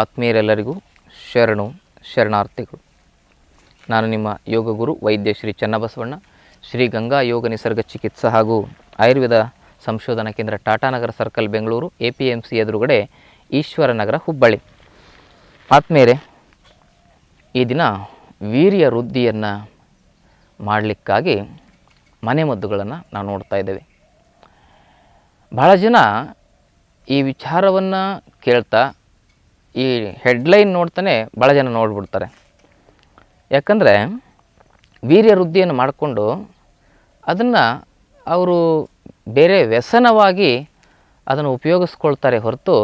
ಆತ್ಮೀಯರೆಲ್ಲರಿಗೂ ಶರಣು, ಶರಣಾರ್ಥಿಗಳು. ನಾನು ನಿಮ್ಮ ಯೋಗ ಗುರು ವೈದ್ಯ ಶ್ರೀ ಚನ್ನಬಸವಣ್ಣ, ಶ್ರೀ ಗಂಗಾ ಯೋಗ ನಿಸರ್ಗ ಚಿಕಿತ್ಸಾ ಹಾಗೂ ಆಯುರ್ವೇದ ಸಂಶೋಧನಾ ಕೇಂದ್ರ Tatanagar circle Bengaluru, A P M C ಎದುರುಗಡೆ ಈಶ್ವರನಗರ ಹುಬ್ಬಳ್ಳಿ. ಆತ್ಮೇರೆ ಈ ದಿನ ವೀರ್ಯ ವೃದ್ಧಿಯನ್ನು ಮಾಡಲಿಕ್ಕಾಗಿ ಮನೆಮದ್ದುಗಳನ್ನು ನಾವು ನೋಡ್ತಾ ಇದ್ದೇವೆ. ಭಾಳ ಜನ ಈ ವಿಚಾರವನ್ನು ಕೇಳ್ತಾ ಈ ಹೆಡ್ಲೈನ್ ನೋಡ್ತಾನೆ ಭಾಳ ಜನ ನೋಡ್ಬಿಡ್ತಾರೆ. ಯಾಕಂದರೆ ವೀರ್ಯ ವೃದ್ಧಿಯನ್ನು ಮಾಡಿಕೊಂಡು ಅದನ್ನು ಅವರು ಬೇರೆ ವ್ಯಸನವಾಗಿ ಅದನ್ನು ಉಪಯೋಗಿಸ್ಕೊಳ್ತಾರೆ ಹೊರತು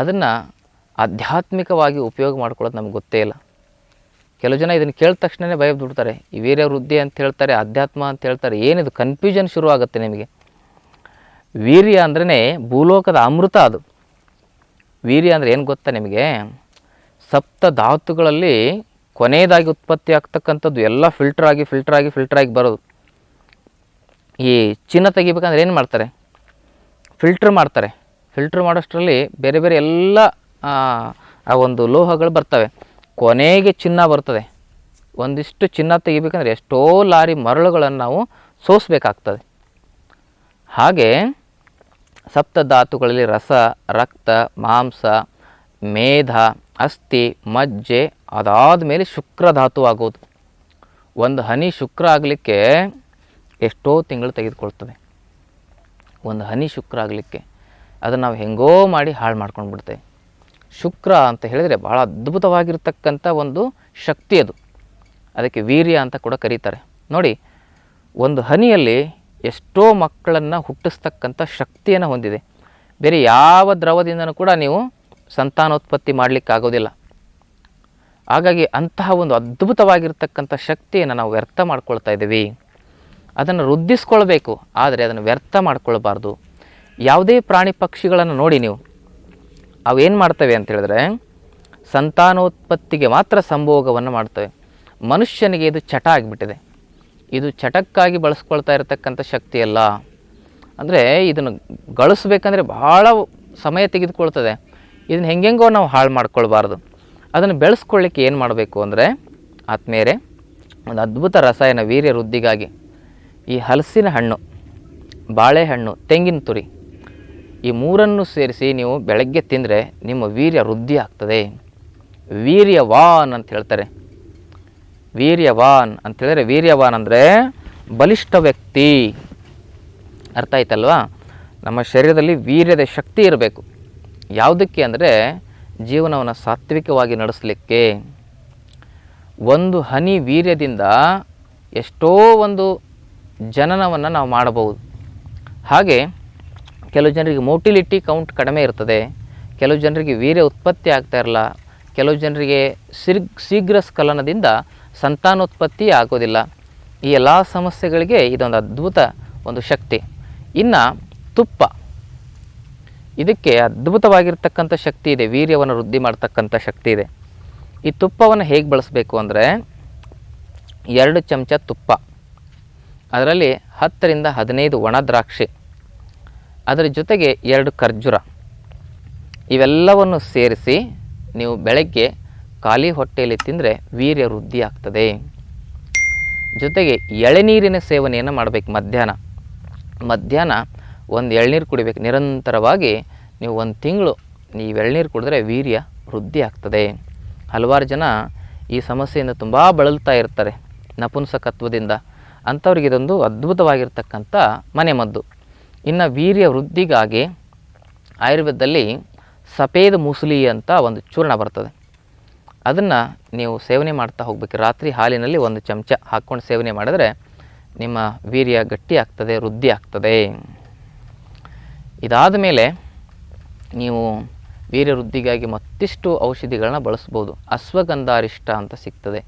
ಅದನ್ನು ಆಧ್ಯಾತ್ಮಿಕವಾಗಿ ಉಪಯೋಗ ಮಾಡ್ಕೊಳ್ಳೋದು ನಮ್ಗೆ ಗೊತ್ತೇ ಇಲ್ಲ. ಕೆಲವು ಜನ ಇದನ್ನು ಕೇಳಿದ ತಕ್ಷಣವೇ ಭಯ ಬಿಡ್ತಾರೆ ಈ ವೀರ್ಯ ವೃದ್ಧಿ ಅಂತ ಹೇಳ್ತಾರೆ ಅಧ್ಯಾತ್ಮ ಅಂತ ಹೇಳ್ತಾರೆ, ಏನಿದು ಕನ್ಫ್ಯೂಷನ್ ಶುರುವಾಗುತ್ತೆ ನಿಮಗೆ. ವೀರ್ಯ ಅಂದ್ರೇ ಭೂಲೋಕದ ಅಮೃತ ಅದು. ವೀರ್ಯ ಅಂದರೆ ಏನು ಗೊತ್ತಾ ನಿಮಗೆ? ಸಪ್ತ ಧಾತುಗಳಲ್ಲಿ ಕೊನೆಯದಾಗಿ ಉತ್ಪತ್ತಿ ಆಗ್ತಕ್ಕಂಥದ್ದು ಎಲ್ಲ ಫಿಲ್ಟರ್ ಆಗಿ ಫಿಲ್ಟರ್ ಆಗಿ ಫಿಲ್ಟರ್ ಆಗಿ ಬರೋದು. ಈ ಚಿನ್ನ ತೆಗಿಬೇಕಂದ್ರೆ ಏನು ಮಾಡ್ತಾರೆ? ಫಿಲ್ಟ್ರ್ ಮಾಡ್ತಾರೆ. ಫಿಲ್ಟ್ರ್ ಮಾಡೋಷ್ಟರಲ್ಲಿ ಬೇರೆ ಬೇರೆ ಎಲ್ಲ ಆ, ಒಂದು ಲೋಹಗಳು ಬರ್ತವೆ. ಕೊನೆಗೆ ಚಿನ್ನ ಬರ್ತದೆ. ಒಂದಿಷ್ಟು ಚಿನ್ನ ತೆಗಿಬೇಕಂದ್ರೆ ಎಷ್ಟೋ ಲಾರಿ ಮರಳುಗಳನ್ನು ನಾವು ಸೋಸಬೇಕಾಗ್ತದೆ. ಹಾಗೆ ಸಪ್ತಧಾತುಗಳಲ್ಲಿ ರಸ, ರಕ್ತ, ಮಾಂಸ, ಮೇಧ, ಅಸ್ಥಿ, ಮಜ್ಜೆ ಅದಾದ ಮೇಲೆ ಶುಕ್ರ ಧಾತು ಆಗೋದು. ಒಂದು ಹನಿ ಶುಕ್ರ ಆಗಲಿಕ್ಕೆ ಎಷ್ಟೋ ತಿಂಗಳು ತೆಗೆದುಕೊಳ್ತದೆ. ಒಂದು ಹನಿ ಶುಕ್ರ ಆಗಲಿಕ್ಕೆ. ಅದನ್ನು ನಾವು ಹೆಂಗೋ ಮಾಡಿ ಹಾಳು ಮಾಡ್ಕೊಂಡು ಬಿಡ್ತೇವೆ. ಶುಕ್ರ ಅಂತ ಹೇಳಿದರೆ ಭಾಳ ಅದ್ಭುತವಾಗಿರ್ತಕ್ಕಂಥ ಒಂದು ಶಕ್ತಿ ಅದು. ಅದಕ್ಕೆ ವೀರ್ಯ ಅಂತ ಕೂಡ ಕರೀತಾರೆ. ನೋಡಿ, ಒಂದು ಹನಿಯಲ್ಲಿ ಎಷ್ಟೋ ಮಕ್ಕಳನ್ನು ಹುಟ್ಟಿಸ್ತಕ್ಕಂಥ ಶಕ್ತಿಯನ್ನು ಹೊಂದಿದೆ. ಬೇರೆ ಯಾವ ದ್ರವದಿಂದನೂ ಕೂಡ ನೀವು ಸಂತಾನೋತ್ಪತ್ತಿ ಮಾಡಲಿಕ್ಕಾಗೋದಿಲ್ಲ. ಹಾಗಾಗಿ ಅಂತಹ ಒಂದು ಅದ್ಭುತವಾಗಿರ್ತಕ್ಕಂಥ ಶಕ್ತಿಯನ್ನು ನಾವು ವ್ಯರ್ಥ ಮಾಡ್ಕೊಳ್ತಾ ಇದ್ದೀವಿ. ಅದನ್ನು ವೃದ್ಧಿಸ್ಕೊಳ್ಬೇಕು, ಆದರೆ ಅದನ್ನು ವ್ಯರ್ಥ ಮಾಡ್ಕೊಳ್ಬಾರ್ದು. ಯಾವುದೇ ಪ್ರಾಣಿ ಪಕ್ಷಿಗಳನ್ನು ನೋಡಿ ನೀವು. ಅವೇನು ಮಾಡ್ತವೆ ಅಂತ ಹೇಳಿದ್ರೆ, ಸಂತಾನೋತ್ಪತ್ತಿಗೆ ಮಾತ್ರ ಸಂಭೋಗವನ್ನು ಮಾಡ್ತವೆ. ಮನುಷ್ಯನಿಗೆ ಇದು ಚಟ ಆಗಿಬಿಟ್ಟಿದೆ. ಇದು ಚಟಕ್ಕಾಗಿ ಬಳಸ್ಕೊಳ್ತಾ ಇರತಕ್ಕಂಥ ಶಕ್ತಿ ಅಲ್ಲ. ಅಂದರೆ ಇದನ್ನು ಗಳಿಸ್ಬೇಕಂದ್ರೆ ಭಾಳ ಸಮಯ ತೆಗೆದುಕೊಳ್ತದೆ. ಇದನ್ನು ಹೆಂಗೆಂಗೋ ನಾವು ಹಾಳು ಮಾಡ್ಕೊಳ್ಬಾರ್ದು. ಅದನ್ನು ಬೆಳೆಸ್ಕೊಳ್ಳಿಕ್ಕೆ ಏನು ಮಾಡಬೇಕು ಅಂದರೆ ಆತ್ಮೇರೆ ಒಂದು ಅದ್ಭುತ ರಸಾಯನ ವೀರ್ಯ ವೃದ್ಧಿಗಾಗಿ ಈ ಹಲಸಿನ ಹಣ್ಣು, ಬಾಳೆಹಣ್ಣು, ತೆಂಗಿನ ತುರಿ, ಈ ಮೂರನ್ನು ಸೇರಿಸಿ ನೀವು ಬೆಳಗ್ಗೆ ತಿಂದರೆ ನಿಮ್ಮ ವೀರ್ಯ ವೃದ್ಧಿ ಆಗ್ತದೆ. ವೀರ್ಯವಾನ್ ಅಂತ ಹೇಳ್ತಾರೆ. ವೀರ್ಯವಾನ್ ಅಂತೇಳಿದರೆ ವೀರ್ಯವಾನ್ ಅಂದರೆ ಬಲಿಷ್ಠ ವ್ಯಕ್ತಿ. ಅರ್ಥ ಆಯ್ತಲ್ವಾ? ನಮ್ಮ ಶರೀರದಲ್ಲಿ ವೀರ್ಯದ ಶಕ್ತಿ ಇರಬೇಕು. ಯಾವುದಕ್ಕೆ ಅಂದರೆ ಜೀವನವನ್ನು ಸಾತ್ವಿಕವಾಗಿ ನಡೆಸಲಿಕ್ಕೆ. ಒಂದು ಹನಿ ವೀರ್ಯದಿಂದ ಎಷ್ಟೋ ಒಂದು ಜನನವನ್ನು ನಾವು ಮಾಡಬಹುದು. ಹಾಗೆ ಕೆಲವು ಜನರಿಗೆ ಮೋಟಿಲಿಟಿ ಕೌಂಟ್ ಕಡಿಮೆ ಇರ್ತದೆ. ಕೆಲವು ಜನರಿಗೆ ವೀರ್ಯ ಉತ್ಪತ್ತಿ ಆಗ್ತಾ ಇರಲ್ಲ. ಕೆಲವು ಜನರಿಗೆ ಶೀಘ್ರ ಸ್ಖಲನದಿಂದ ಸಂತಾನೋತ್ಪತ್ತಿ ಆಗೋದಿಲ್ಲ. ಈ ಎಲ್ಲ ಸಮಸ್ಯೆಗಳಿಗೆ ಇದೊಂದು ಅದ್ಭುತ ಒಂದು ಶಕ್ತಿ. ಇನ್ನು ತುಪ್ಪ. ಇದಕ್ಕೆ ಅದ್ಭುತವಾಗಿರ್ತಕ್ಕಂಥ ಶಕ್ತಿ ಇದೆ. ವೀರ್ಯವನ್ನು ವೃದ್ಧಿ ಮಾಡ್ತಕ್ಕಂಥ ಶಕ್ತಿ ಇದೆ. ಈ ತುಪ್ಪವನ್ನು ಹೇಗೆ ಬಳಸಬೇಕು ಅಂದರೆ ಎರಡು ಚಮಚ ತುಪ್ಪ. ಅದರಲ್ಲಿ ಹತ್ತರಿಂದ ಹದಿನೈದು ಒಣ ದ್ರಾಕ್ಷಿ. ಅದರ ಜೊತೆಗೆ ಎರಡು ಖರ್ಜೂರ. ಇವೆಲ್ಲವನ್ನು ಸೇರಿಸಿ ನೀವು ಬೆಳಗ್ಗೆ ಖಾಲಿ ಹೊಟ್ಟೆಯಲ್ಲಿ ತಿಂದರೆ ವೀರ್ಯ ವೃದ್ಧಿ ಆಗ್ತದೆ. ಜೊತೆಗೆ ಎಳೆನೀರಿನ ಸೇವನೆಯನ್ನು ಮಾಡಬೇಕು ಮಧ್ಯಾಹ್ನ. ಮಧ್ಯಾಹ್ನ ಒಂದು ಎಳ್ನೀರು ಕುಡಿಬೇಕು. ನಿರಂತರವಾಗಿ ನೀವು ಒಂದು ತಿಂಗಳು ನೀವು ಎಳ್ನೀರು ಕುಡಿದ್ರೆ ವೀರ್ಯ ವೃದ್ಧಿ ಆಗ್ತದೆ. ಹಲವಾರು ಜನ ಈ ಸಮಸ್ಯೆಯಿಂದ ತುಂಬ ಬಳಲ್ತಾ ಇರ್ತಾರೆ ನಪುಂಸಕತ್ವದಿಂದ. ಅಂಥವ್ರಿಗೆ ಇದೊಂದು ಅದ್ಭುತವಾಗಿರ್ತಕ್ಕಂಥ ಮನೆಮದ್ದು ಇನ್ನು ವೀರ್ಯ ವೃದ್ಧಿಗಾಗಿ ಆಯುರ್ವೇದದಲ್ಲಿ ಸಫೇದ್ ಮುಸುಲಿ ಅಂತ ಒಂದು ಚೂರ್ಣ ಬರ್ತದೆ. ಅದನ್ನು ನೀವು ಸೇವನೆ ಮಾಡ್ತಾ ಹೋಗ್ಬೇಕು. ರಾತ್ರಿ ಹಾಲಿನಲ್ಲಿ ಒಂದು ಚಮಚ ಹಾಕ್ಕೊಂಡು ಸೇವನೆ ಮಾಡಿದ್ರೆ ನಿಮ್ಮ ವೀರ್ಯ ಗಟ್ಟಿ ಆಗ್ತದೆ, ವೃದ್ಧಿ ಆಗ್ತದೆ. ಇದಾದ ಮೇಲೆ ನೀವು ವೀರ್ಯ ವೃದ್ಧಿಗಾಗಿ ಮತ್ತಿಷ್ಟು ಔಷಧಿಗಳನ್ನ ಬಳಸ್ಬೋದು. ಅಶ್ವಗಂಧಾರಿಷ್ಟ ಅಂತ ಸಿಗ್ತದೆ.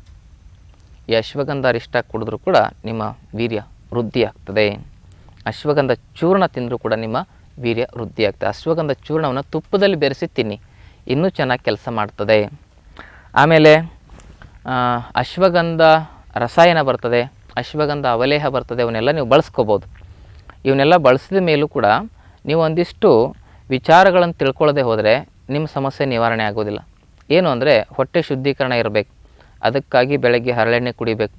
ಈ ಅಶ್ವಗಂಧಾರಿಷ್ಟ ಕುಡಿದ್ರೂ ಕೂಡ ನಿಮ್ಮ ವೀರ್ಯ ವೃದ್ಧಿ ಆಗ್ತದೆ. ಅಶ್ವಗಂಧ ಚೂರ್ಣ ತಿಂದರೂ ಕೂಡ ನಿಮ್ಮ ವೀರ್ಯ ವೃದ್ಧಿ ಆಗ್ತದೆ. ಅಶ್ವಗಂಧ ಚೂರ್ಣವನ್ನು ತುಪ್ಪದಲ್ಲಿ ಬೆರೆಸಿ ತಿನ್ನಿ. ಇನ್ನೂ ಚೆನ್ನಾಗಿ ಕೆಲಸ ಮಾಡ್ತದೆ. ಆಮೇಲೆ ಅಶ್ವಗಂಧ ರಸಾಯನ ಬರ್ತದೆ, ಅಶ್ವಗಂಧ ಅವಲೇಹ ಬರ್ತದೆ ಅವನ್ನೆಲ್ಲ ನೀವು ಬಳಸ್ಕೋಬೋದು. ಇವನ್ನೆಲ್ಲ ಬಳಸಿದ ಮೇಲೂ ಕೂಡ ನೀವು ಒಂದಿಷ್ಟು ವಿಚಾರಗಳನ್ನು ತಿಳ್ಕೊಳ್ಳದೆ ಹೋದರೆ ನಿಮ್ಮ ಸಮಸ್ಯೆ ನಿವಾರಣೆ ಆಗೋದಿಲ್ಲ. ಏನು ಅಂದರೆ, ಹೊಟ್ಟೆ ಶುದ್ಧೀಕರಣ ಇರಬೇಕು, ಅದಕ್ಕಾಗಿ ಬೆಳಗ್ಗೆ ಹರಳೆಣ್ಣೆ ಕುಡಿಬೇಕು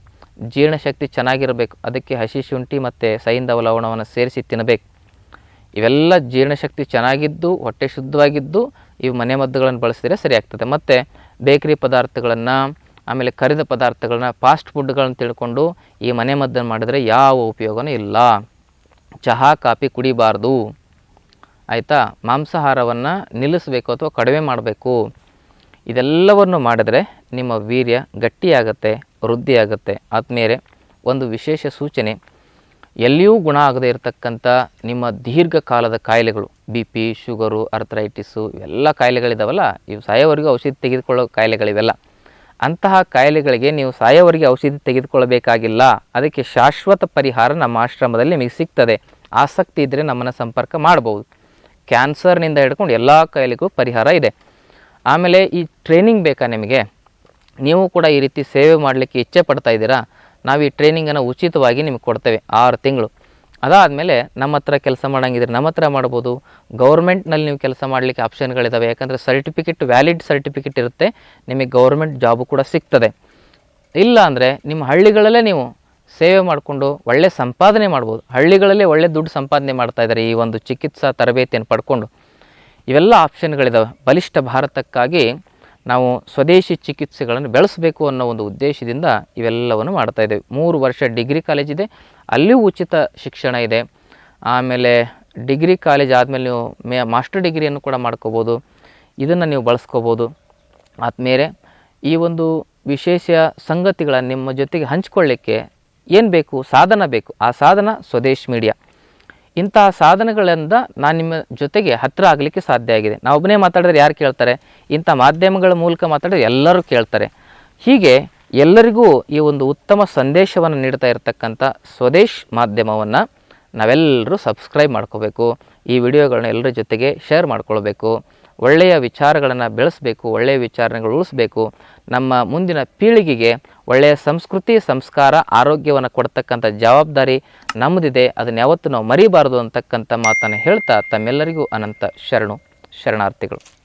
ಜೀರ್ಣಶಕ್ತಿ ಚೆನ್ನಾಗಿರಬೇಕು, ಅದಕ್ಕೆ ಹಸಿ ಶುಂಠಿ ಮತ್ತು ಸೈಂಧವ ಲವಣವನ್ನು ಸೇರಿಸಿ ತಿನ್ನಬೇಕು ಇವೆಲ್ಲ ಜೀರ್ಣಶಕ್ತಿ ಚೆನ್ನಾಗಿದ್ದು, ಹೊಟ್ಟೆ ಶುದ್ಧವಾಗಿದ್ದು ಇವು ಮನೆಮದ್ದುಗಳನ್ನು ಬಳಸಿದರೆ ಸರಿಯಾಗ್ತದೆ. ಮತ್ತು ಬೇಕರಿ ಪದಾರ್ಥಗಳನ್ನು, ಆಮೇಲೆ ಕರಿದ ಪದಾರ್ಥಗಳನ್ನ ಫಾಸ್ಟ್ ಫುಡ್ಗಳನ್ನು ತಿಳ್ಕೊಂಡು ಈ ಮನೆ ಮದ್ದನ್ನು ಮಾಡಿದರೆ ಯಾವ ಉಪಯೋಗನೂ ಇಲ್ಲ. ಚಹಾ, ಕಾಫಿ ಕುಡಿಬಾರ್ದು. ಆಯಿತಾ? ಮಾಂಸಾಹಾರವನ್ನು ನಿಲ್ಲಿಸಬೇಕು ಅಥವಾ ಕಡಿಮೆ ಮಾಡಬೇಕು. ಇದೆಲ್ಲವನ್ನು ಮಾಡಿದರೆ ನಿಮ್ಮ ವೀರ್ಯ ಗಟ್ಟಿಯಾಗತ್ತೆ, ವೃದ್ಧಿಯಾಗತ್ತೆ. ಆದಮೇಲೆ ಒಂದು ವಿಶೇಷ ಸೂಚನೆ ಎಲ್ಲಿಯೂ ಗುಣ ಆಗದೇ ಇರತಕ್ಕಂಥ ನಿಮ್ಮ ದೀರ್ಘಕಾಲದ ಕಾಯಿಲೆಗಳು, ಬಿ ಪಿ, ಶುಗರು, ಅರ್ಥರೈಟಿಸು ಇವೆಲ್ಲ ಕಾಯಿಲೆಗಳಿದಾವಲ್ಲ, ಇವು ಸಾಯೋವರೆಗೂ ಔಷಧಿ ತೆಗೆದುಕೊಳ್ಳೋ ಕಾಯಿಲೆಗಳಿವೆಲ್ಲ. ಅಂತಹ ಕಾಯಿಲೆಗಳಿಗೆ ನೀವು ಸಾಯೋವರೆಗೆ ಔಷಧಿ ತೆಗೆದುಕೊಳ್ಳಬೇಕಾಗಿಲ್ಲ. ಅದಕ್ಕೆ ಶಾಶ್ವತ ಪರಿಹಾರ ನಮ್ಮ ಆಶ್ರಮದಲ್ಲಿ ನಿಮಗೆ ಸಿಗ್ತದೆ. ಆಸಕ್ತಿ ಇದ್ದರೆ ನಮ್ಮನ್ನು ಸಂಪರ್ಕ ಮಾಡ್ಬೋದು. ಕ್ಯಾನ್ಸರ್ನಿಂದ ಹಿಡ್ಕೊಂಡು ಎಲ್ಲ ಕಾಯಿಲೆಗೂ ಪರಿಹಾರ ಇದೆ. ಆಮೇಲೆ ಈ ಟ್ರೈನಿಂಗ್ ಬೇಕಾ ನಿಮಗೆ? ನೀವು ಕೂಡ ಈ ರೀತಿ ಸೇವೆ ಮಾಡಲಿಕ್ಕೆ ಇಚ್ಛೆ ಪಡ್ತಾ ಇದ್ದೀರಾ? ನಾವು ಈ ಟ್ರೈನಿಂಗನ್ನು ಉಚಿತವಾಗಿ ನಿಮಗೆ ಕೊಡ್ತೇವೆ, ಆರು ತಿಂಗಳು. ಅದಾದಮೇಲೆ ನಮ್ಮ ಹತ್ರ ಕೆಲಸ ಮಾಡೋಂಗಿದ್ರೆ ನಮ್ಮ ಹತ್ರ ಮಾಡ್ಬೋದು. ಗೌರ್ಮೆಂಟ್ನಲ್ಲಿ ನೀವು ಕೆಲಸ ಮಾಡಲಿಕ್ಕೆ ಆಪ್ಷನ್ಗಳಿದ್ದಾವೆ ಯಾಕಂದರೆ ಸರ್ಟಿಫಿಕೇಟ್ ವ್ಯಾಲಿಡ್ ಸರ್ಟಿಫಿಕೇಟ್ ಇರುತ್ತೆ. ನಿಮಗೆ ಗೌರ್ಮೆಂಟ್ ಜಾಬು ಕೂಡ ಸಿಗ್ತದೆ. ಇಲ್ಲ ಅಂದರೆ ನಿಮ್ಮ ಹಳ್ಳಿಗಳಲ್ಲೇ ನೀವು ಸೇವೆ ಮಾಡಿಕೊಂಡು ಒಳ್ಳೆ ಸಂಪಾದನೆ ಮಾಡ್ಬೋದು. ಹಳ್ಳಿಗಳಲ್ಲೇ ಒಳ್ಳೆ ದುಡ್ಡು ಸಂಪಾದನೆ ಮಾಡ್ತಾ ಇದ್ದಾರೆ ಈ ಒಂದು ಚಿಕಿತ್ಸಾ ತರಬೇತಿಯನ್ನು ಪಡ್ಕೊಂಡು. ಇವೆಲ್ಲ ಆಪ್ಷನ್ಗಳಿದ್ದಾವೆ ಬಲಿಷ್ಠ ಭಾರತಕ್ಕಾಗಿ ನಾವು ಸ್ವದೇಶಿ ಚಿಕಿತ್ಸೆಗಳನ್ನು ಬೆಳೆಸಬೇಕು ಅನ್ನೋ ಒಂದು ಉದ್ದೇಶದಿಂದ ಇವೆಲ್ಲವನ್ನು ಮಾಡ್ತಾ ಇದ್ದೇವೆ. ಮೂರು ವರ್ಷ ಡಿಗ್ರಿ ಕಾಲೇಜ್ ಇದೆ, ಅಲ್ಲಿಯೂ ಉಚಿತ ಶಿಕ್ಷಣ ಇದೆ. ಆಮೇಲೆ ಡಿಗ್ರಿ ಕಾಲೇಜ್ ಆದಮೇಲೆ ನೀವು ಮೇ, ಮಾಸ್ಟರ್ ಡಿಗ್ರಿಯನ್ನು ಕೂಡ ಮಾಡ್ಕೋಬೋದು. ಇದನ್ನು ನೀವು ಬಳಸ್ಕೋಬೋದು. ಆದಮೇಲೆ ಈ ಒಂದು ವಿಶೇಷ ಸಂಗತಿಗಳನ್ನು ನಿಮ್ಮ ಜೊತೆಗೆ ಹಂಚಿಕೊಳ್ಳಿಕ್ಕೆ ಏನು ಬೇಕು? ಸಾಧನ ಬೇಕು. ಆ ಸಾಧನ ಸ್ವದೇಶ್ ಮೀಡಿಯಾ. ಇಂತಹ ಸಾಧನಗಳಿಂದ ನಾನು ನಿಮ್ಮ ಜೊತೆಗೆ ಹತ್ತಿರ ಆಗಲಿಕ್ಕೆ ಸಾಧ್ಯ ಆಗಿದೆ. ನಾವು ಒಬ್ಬನೇ ಮಾತಾಡಿದ್ರೆ ಯಾರು ಕೇಳ್ತಾರೆ? ಇಂಥ ಮಾಧ್ಯಮಗಳ ಮೂಲಕ ಮಾತಾಡಿದ್ರೆ ಎಲ್ಲರೂ ಕೇಳ್ತಾರೆ. ಹೀಗೆ ಎಲ್ಲರಿಗೂ ಈ ಒಂದು ಉತ್ತಮ ಸಂದೇಶವನ್ನು ನೀಡ್ತಾ ಇರತಕ್ಕಂಥ ಸ್ವದೇಶ್ ಮಾಧ್ಯಮವನ್ನು ನಾವೆಲ್ಲರೂ ಸಬ್ಸ್ಕ್ರೈಬ್ ಮಾಡ್ಕೋಬೇಕು. ಈ ವಿಡಿಯೋಗಳನ್ನ ಎಲ್ಲರ ಜೊತೆಗೆ ಶೇರ್ ಮಾಡ್ಕೊಳ್ಬೇಕು. ಒಳ್ಳೆಯ ವಿಚಾರಗಳನ್ನು ಬೆಳೆಸಬೇಕು, ಒಳ್ಳೆಯ ವಿಚಾರಗಳು ಉಳಿಸ್ಬೇಕು, ನಮ್ಮ ಮುಂದಿನ ಪೀಳಿಗೆಗೆ ಒಳ್ಳೆಯ ಸಂಸ್ಕೃತಿ, ಸಂಸ್ಕಾರ, ಆರೋಗ್ಯವನ್ನು ಕೊಡ್ತಕ್ಕಂಥ ಜವಾಬ್ದಾರಿ ನಮ್ಮದಿದೆ. ಅದನ್ನು ಯಾವತ್ತೂ ನಾವು ಮರಿಬಾರದು ಅಂತಕ್ಕಂಥ ಮಾತನ್ನು ಹೇಳ್ತಾ ತಮ್ಮೆಲ್ಲರಿಗೂ ಅನಂತ ಶರಣು, ಶರಣಾರ್ಥಿಗಳು.